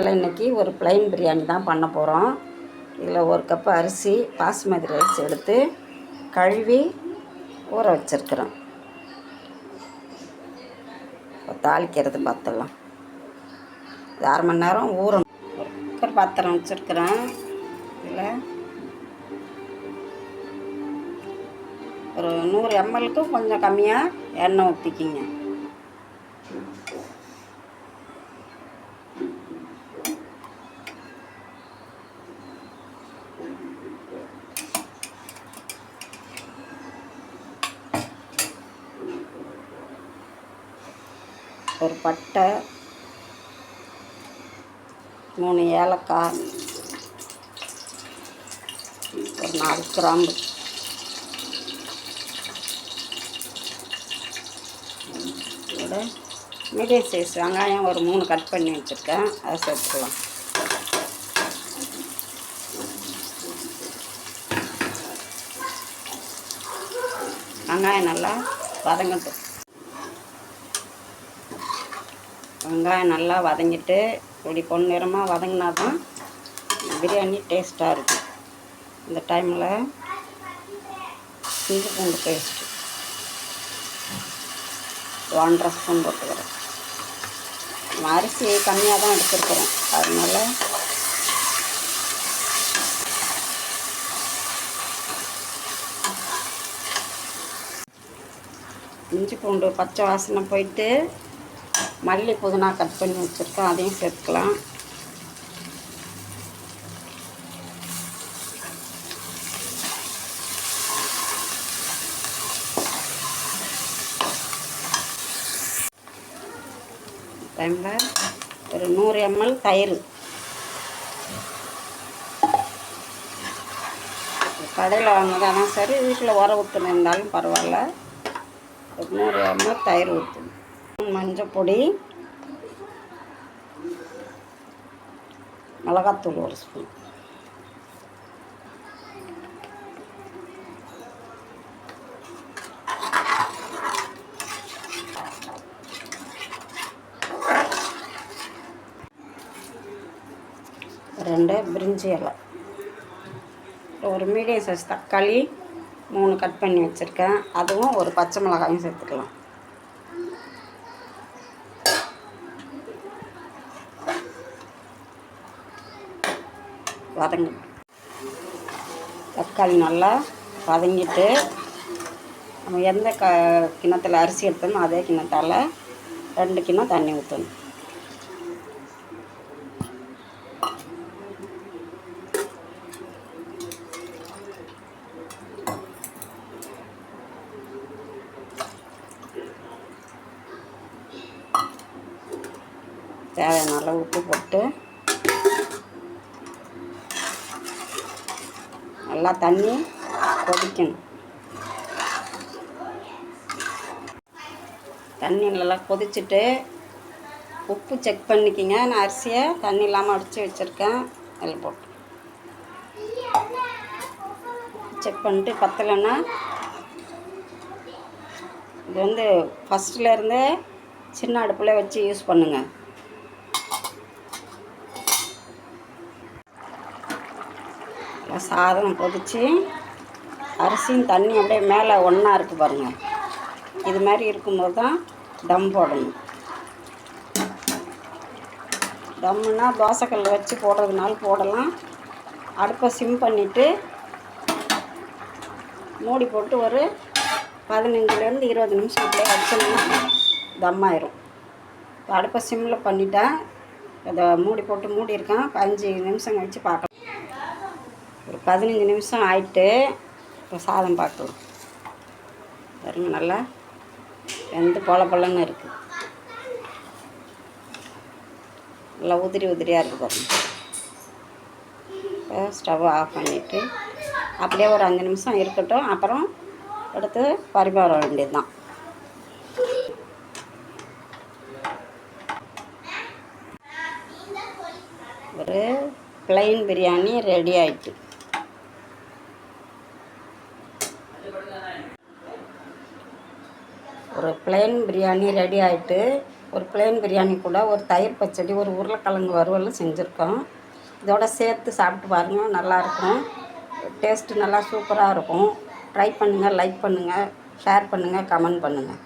சேனலில் இன்றைக்கி ஒரு ப்ளைன் பிரியாணி தான் பண்ண போகிறோம் இதில் ஒரு கப்பு அரிசி பாஸ்மதி ரைஸ் எடுத்து கழுவி ஊற வச்சுருக்குறோம். இப்போ தாளிக்கிறது பார்த்துடலாம். இது அரை மணி நேரம் ஊறும் ஒரு குக்கர் பாத்திரம் வச்சுருக்குறேன். இதில் ஒரு நூறு எம்எல்க்கு கொஞ்சம் கம்மியாக எண்ணெய் ஊற்றிக்கிங்க ஒரு பட்டை மூணு ஏலக்காய் ஒரு நாலு கிராம்பு. இதோட மீடியம் சைஸ் வெங்காயம் ஒரு மூணு கட் பண்ணி வச்சுருக்கேன். அதை சேர்த்துக்கலாம். வெங்காயம் நல்லா வதங்கட்டும். வெங்காயம் நல்லா வதங்கிட்டு இப்படி பொன்னிறமாக வதங்கினா தான் பிரியாணி டேஸ்ட்டாக இருக்கும் இந்த டைமில் இஞ்சி பூண்டு பேஸ்ட்டு ஒன்றரை ஸ்பூன் போட்டுக்கிறேன் அரிசி கம்மியாக தான் எடுத்துருக்குறோம். அதனால் இஞ்சி பூண்டு பச்சை வாசனை போயிட்டு மல்லி புதினா கட் பண்ணி வச்சுருக்கோம் அதையும் சேர்த்துக்கலாம். டைமில் ஒரு நூறு எம்எல் தயிர். கடையில் வாங்கினாலும் சரி வீட்டில் உர ஊற்றுனு இருந்தாலும் பரவாயில்ல. ஒரு நூறு எம்எல் தயிர் ஊற்றணும் மஞ்சப்பொடி மிளகாத்தூள் ஒரு ஸ்பூன். ரெண்டு பிரிஞ்சி இலை. ஒரு மீடியம் சைஸ் தக்காளி மூணு கட் பண்ணி வச்சுருக்கேன். அதுவும் ஒரு பச்சை மிளகாயும் சேர்த்துக்கலாம். வதங்க தக்காளி நல்லா வதங்கிட்டு நம்ம எந்த க கிணத்தில் அரிசி எடுத்தோமோ அதே கிணத்தால் ரெண்டு கிணம் தண்ணி ஊற்றணும் தேவையான அளவு உப்பு போட்டு நல்லா தண்ணி கொதிக்கணும். தண்ணி நல்லா கொதிச்சுட்டு உப்பு செக் பண்ணிக்கிங்க. நான் அரிசியை தண்ணி இல்லாமல் அடித்து வச்சுருக்கேன். அதில் போட்டு. செக் பண்ணிட்டு பத்தலைன்னா இது வந்து ஃபஸ்ட்லேருந்தே சின்ன அடுப்பில் வச்சு யூஸ் பண்ணுங்கள் சாதம் கொதித்து அரிசியும் தண்ணி அப்படியே மேலே ஒன்றா இருக்குது பாருங்கள் இது மாதிரி இருக்கும்போது தான் தம் போடணும். தம்முன்னா தோசைக்கல் வச்சு போடுறதுனால போடலாம். அடுப்பை சிம் பண்ணிவிட்டு மூடி போட்டு ஒரு பதினஞ்சுலேருந்து இருபது நிமிஷம் அப்படியே வச்சோம்னா தம் ஆயிரும். இப்போ அடுப்பை சிம்மில் பண்ணிட்டேன் அதை மூடி போட்டு மூடி இருக்கேன் அஞ்சு நிமிஷம் கழித்து பார்க்கலாம். பதினஞ்சு நிமிஷம் ஆயிட்டு இப்போ சாதம் பார்க்கலாம். பாருங்க நல்லா வெந்து பொல பொலன்னு இருக்குது நல்லா உதிரி உதிரியாக இருக்குது பாருங்க. இப்போ ஸ்டவ் ஆஃப் பண்ணிவிட்டு அப்படியே ஒரு அஞ்சு நிமிஷம் இருக்கட்டும். அப்புறம் எடுத்து பரிமாற வேண்டியது தான் ஒரு பிளைன் பிரியாணி ரெடி ஆயிட்டு. ஒரு பிளைன் பிரியாணி ரெடி ஆகிட்டு ஒரு பிளேன் பிரியாணி கூட ஒரு தயிர் பச்சடி ஒரு உருளைக்கிழங்கு வறுவலும் செஞ்சுருக்கோம். இதோட சேர்த்து சாப்பிட்டு பாருங்கள் நல்லாயிருக்கும் டேஸ்ட்டு நல்லா சூப்பராக இருக்கும். ட்ரை பண்ணுங்கள் லைக் பண்ணுங்கள் ஷேர் பண்ணுங்கள் கமெண்ட் பண்ணுங்கள்